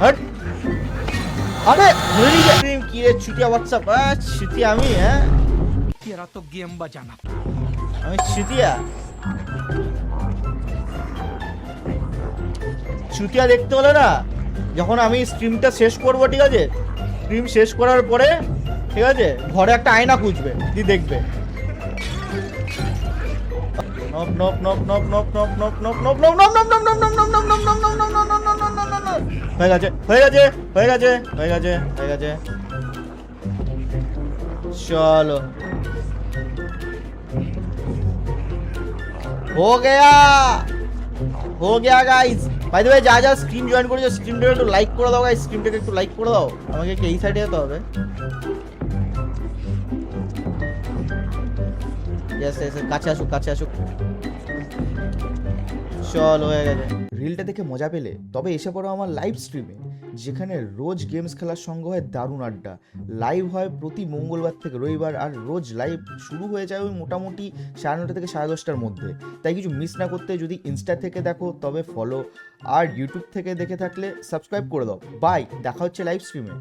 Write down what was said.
Hot আরে ধরে নিয়ে যা। কি রে ছুটিয়া হোয়াটসঅ্যাপ ছুটি আমি হ্যাঁ तेरा तो गेम बजाना আমি ছুটিয়া ছুটিয়া দেখতে হলে না যখন আমি স্ট্রিমটা শেষ করব ঠিক আছে স্ট্রিম শেষ করার পরে ঠিক আছে ঘরে একটা আয়না খুঁজবে দি দেখবে নপ নপ নপ নপ নপ নপ নপ নপ নপ নপ নপ নপ নপ নপ নপ নপ নপ নপ নপ নপ নপ নপ নপ নপ নপ নপ নপ নপ হয়ে গেছে হয়ে গেছে হয়ে গেছে হয়ে গেছে হয়ে গেছে। চলো। হো গেয়া হো গেয়া গাইস ভাই ভাই যা যা স্ট্রিম জয়েন করেছ স্ট্রিমটাকে একটু লাইক করে দাও গাইস স্ট্রিমটাকে একটু লাইক করে দাও। আমাকে কি এই সাইডে যেতে হবে? কাছে আসুক কাছে আসুক। চল হয়ে গেছে। রিলটা দেখে মজা পেলে, তবে এসে পড়ো আমার লাইভ স্ট্রিমে যেখানে রোজ গেমস খেলার সঙ্গে হয় দারুণ আড্ডা। লাইভ হয় প্রতি মঙ্গলবার থেকে রবিবার, আর রোজ লাইভ শুরু হয়ে যায় ওই মোটামুটি সাড়ে নটা থেকে সাড়ে দশটার মধ্যে। তাই কিছু মিস না করতে যদি ইনস্টা থেকে দেখো, তবে ফলো আর ইউটিউব থেকে দেখে থাকলে সাবস্ক্রাইব করে দাও। বাই দেখা হচ্ছে লাইভ স্ট্রিমে